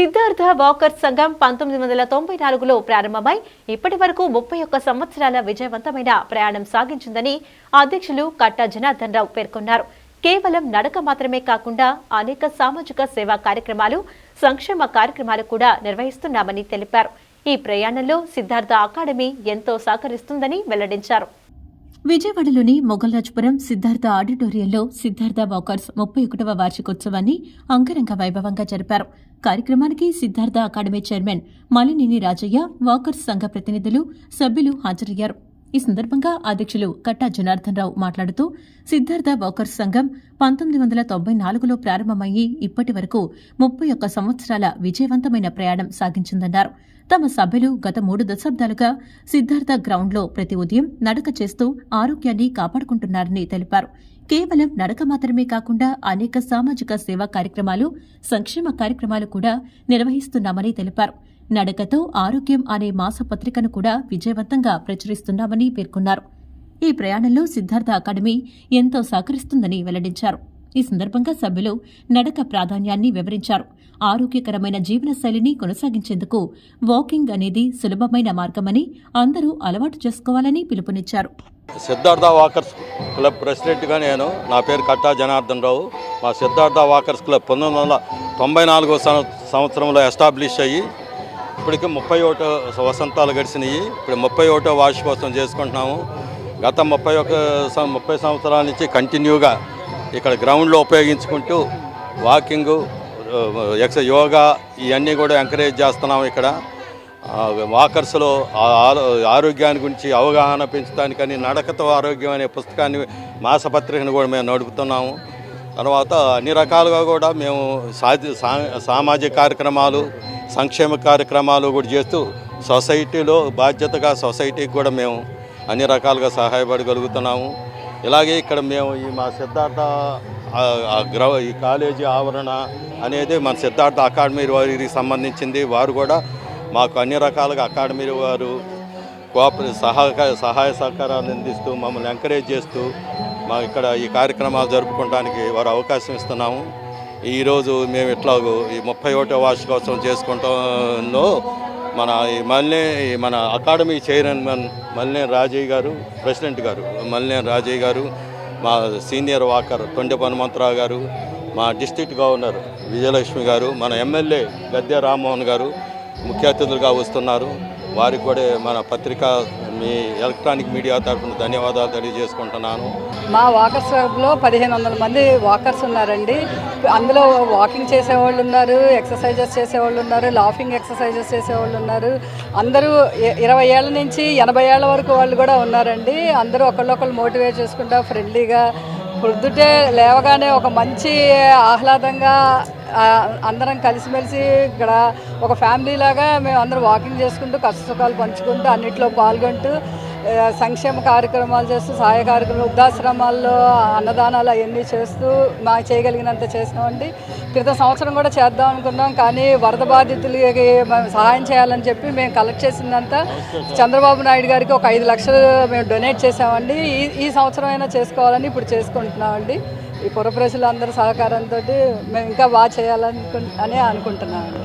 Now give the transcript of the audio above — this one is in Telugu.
సిద్ధార్థ వాకర్ సంఘం పంతొమ్మిది వందల తొంభై నాలుగులో ప్రారంభమై ఇప్పటి వరకు ముప్పై ఒక్క సంవత్సరాల విజయవంతమైన ప్రయాణం సాగించిందని అధ్యక్షులు కట్టా జనార్దన్ రావు పేర్కొన్నారు. కేవలం నడక మాత్రమే కాకుండా అనేక సామాజిక సేవా కార్యక్రమాలు సంక్షేమ కార్యక్రమాలు కూడా నిర్వహిస్తున్నామని తెలిపారు. ఈ ప్రయాణంలో సిద్ధార్థ అకాడమీ ఎంతో సహకరిస్తుందని వెల్లడించారు. విజయవాడలోని మొగల్రాజ్పురం సిద్ధార్థ ఆడిటోరియంలో సిద్ధార్థ వాకర్స్ ముప్పై ఒకటవ వార్షికోత్సవాన్ని అంగరంగ వైభవంగా జరిపారు. కార్యక్రమానికి Siddhartha academy chairman Malineni Rajaiah walkers సంఘ ప్రతినిధులు సభ్యులు హాజరయ్యారు. ఈ సందర్భంగా అధ్యక్షులు కట్టా జనార్దన్ రావు మాట్లాడుతూ సిద్ధార్థ వాకర్స్ సంఘం పంతొమ్మిది వందల తొంభై నాలుగులో ప్రారంభమయ్యి ఇప్పటి వరకు ముప్పై ఒక్క సంవత్సరాల విజయవంతమైన ప్రయాణం సాగించిందన్నారు. తమ సభ్యులు గత మూడు దశాబ్దాలుగా సిద్ధార్థ గ్రౌండ్లో ప్రతి ఉదయం నడక చేస్తూ ఆరోగ్యాన్ని కాపాడుకుంటున్నారని తెలిపారు. కేవలం నడక మాత్రమే కాకుండా అనేక సామాజిక సేవా కార్యక్రమాలు సంక్షేమ కార్యక్రమాలు కూడా నిర్వహిస్తున్నామని తెలిపారు. నడకతో ఆరోగ్యం అనే మాసపత్రికను కూడా విజయవంతంగా ప్రచురిస్తున్నామని పేర్కొన్నారు. ఈ ప్రయాణంలో సిద్ధార్థ అకాడమీ ఎంతో సహకరిస్తుందని వెల్లడించారు. ఈ సందర్భంగా సభ్యులు నడక ప్రాధాన్యాన్ని వివరించారు. ఆరోగ్యకరమైన జీవనశైలిని కొనసాగించేందుకు వాకింగ్ అనేది సులభమైన మార్గమని అందరూ అలవాటు చేసుకోవాలని పిలుపునిచ్చారు. సిద్ధార్థ వాకర్స్ క్లబ్ ప్రెసిడెంట్గా నేను నా పేరు కట్టా జనార్దన్ రావు. మా సిద్ధార్థ వాకర్స్ క్లబ్ పంతొమ్మిది వందల తొంభై నాలుగో సంవత్సరంలో ఎస్టాబ్లిష్ అయ్యి ఇప్పటికి ముప్పై ఒకటో వసంతాలు గడిచినాయి. ఇప్పుడు ముప్పై ఒకటో వార్షికోత్సవం చేసుకుంటున్నాము. గత ముప్పై ఒక ముప్పై సంవత్సరాల నుంచి కంటిన్యూగా ఇక్కడ గ్రౌండ్లో ఉపయోగించుకుంటూ వాకింగు ఎక్స యోగా ఇవన్నీ కూడా ఎంకరేజ్ చేస్తున్నాము ఇక్కడ. వాకర్స్లో ఆ- ఆరోగ్యాన్ని గురించి అవగాహన పెంచడానికని నడకతో ఆరోగ్యం అనే పుస్తకాన్ని మాసపత్రికను కూడా మేము నడుపుతున్నాము. తర్వాత అన్ని రకాలుగా కూడా మేము సాధి సా- సామాజిక కార్యక్రమాలు సంక్షేమ కార్యక్రమాలు కూడా చేస్తూ సొసైటీలో బాధ్యతగా సొసైటీకి కూడా మేము అన్ని రకాలుగా సహాయపడగలుగుతున్నాము. ఇలాగే ఇక్కడ మేము ఈ మా సిద్ధార్థ గ్రౌ ఈ కాలేజీ ఆవరణ అనేది మన సిద్ధార్థ అకాడమీ వారికి సంబంధించింది. వారు కూడా మాకు అన్ని రకాలుగా అకాడమీ వారు కోఆపరే సహాయ సహాయ సహకారాలు అందిస్తూ మమ్మల్ని ఎంకరేజ్ చేస్తూ మా ఇక్కడ ఈ కార్యక్రమాలు జరుపుకోవడానికి వారు అవకాశం ఇస్తున్నాము. ఈరోజు మేము ఎట్లాగో ఈ ముప్పై ఒకటో వార్షికోత్సవం చేసుకుంటాంలో మన ఈ మల్నే ఈ మన అకాడమీ చైర్మన్ మల్నే రాజయ్య గారు ప్రెసిడెంట్ గారు మల్నే రాజయ్య గారు మా సీనియర్ వాకర్ తొండె హనుమంతరావు గారు మా డిస్ట్రిక్ట్ గవర్నర్ విజయలక్ష్మి గారు మన ఎమ్మెల్యే గద్దె రామ్మోహన్ గారు ముఖ్య అతిథులుగా వస్తున్నారు. వారికి కూడా మన పత్రికా మీ ఎలక్ట్రానిక్ మీడియా తరఫున ధన్యవాదాలు తెలియజేసుకుంటున్నాను. మా వాకర్స్ క్లబ్లో పదిహేను వందల మంది వాకర్స్ ఉన్నారండి. అందులో వాకింగ్ చేసేవాళ్ళు ఉన్నారు ఎక్సర్సైజెస్ చేసేవాళ్ళు ఉన్నారు లాఫింగ్ ఎక్సర్సైజెస్ చేసేవాళ్ళు ఉన్నారు. అందరూ ఇరవై ఏళ్ళ నుంచి ఎనభై ఏళ్ళ వరకు వాళ్ళు కూడా ఉన్నారండి. అందరూ ఒకళ్ళొకళ్ళు మోటివేట్ చేసుకుంటా ఫ్రెండ్లీగా పొద్దుటే లేవగానే ఒక మంచి ఆహ్లాదంగా అందరం కలిసిమెలిసి ఇక్కడ ఒక ఫ్యామిలీ లాగా మేము అందరం వాకింగ్ చేసుకుంటూ కష్ట సుఖాలు పంచుకుంటూ అన్నిట్లో పాల్గొంటూ సంక్షేమ కార్యక్రమాలు చేస్తూ సహాయ కార్యక్రమాలు వృద్ధాశ్రమాల్లో అన్నదానాలు అవన్నీ చేస్తూ మా చేయగలిగినంత చేసినామండి. క్రితం సంవత్సరం కూడా చేద్దాం అనుకున్నాం కానీ వరద బాధితులకి మేము సహాయం చేయాలని చెప్పి మేము కలెక్ట్ చేసిందంతా చంద్రబాబు నాయుడు గారికి ఒక ఐదు లక్షలు మేము డొనేట్ చేసామండి ఈ ఈ సంవత్సరం అయినా చేసుకోవాలని ఇప్పుడు చేసుకుంటున్నామండి. ఈ పుర ప్రజలందరి సహకారంతో మేము ఇంకా బాగా చేయాలనుకు అని అనుకుంటున్నామండి.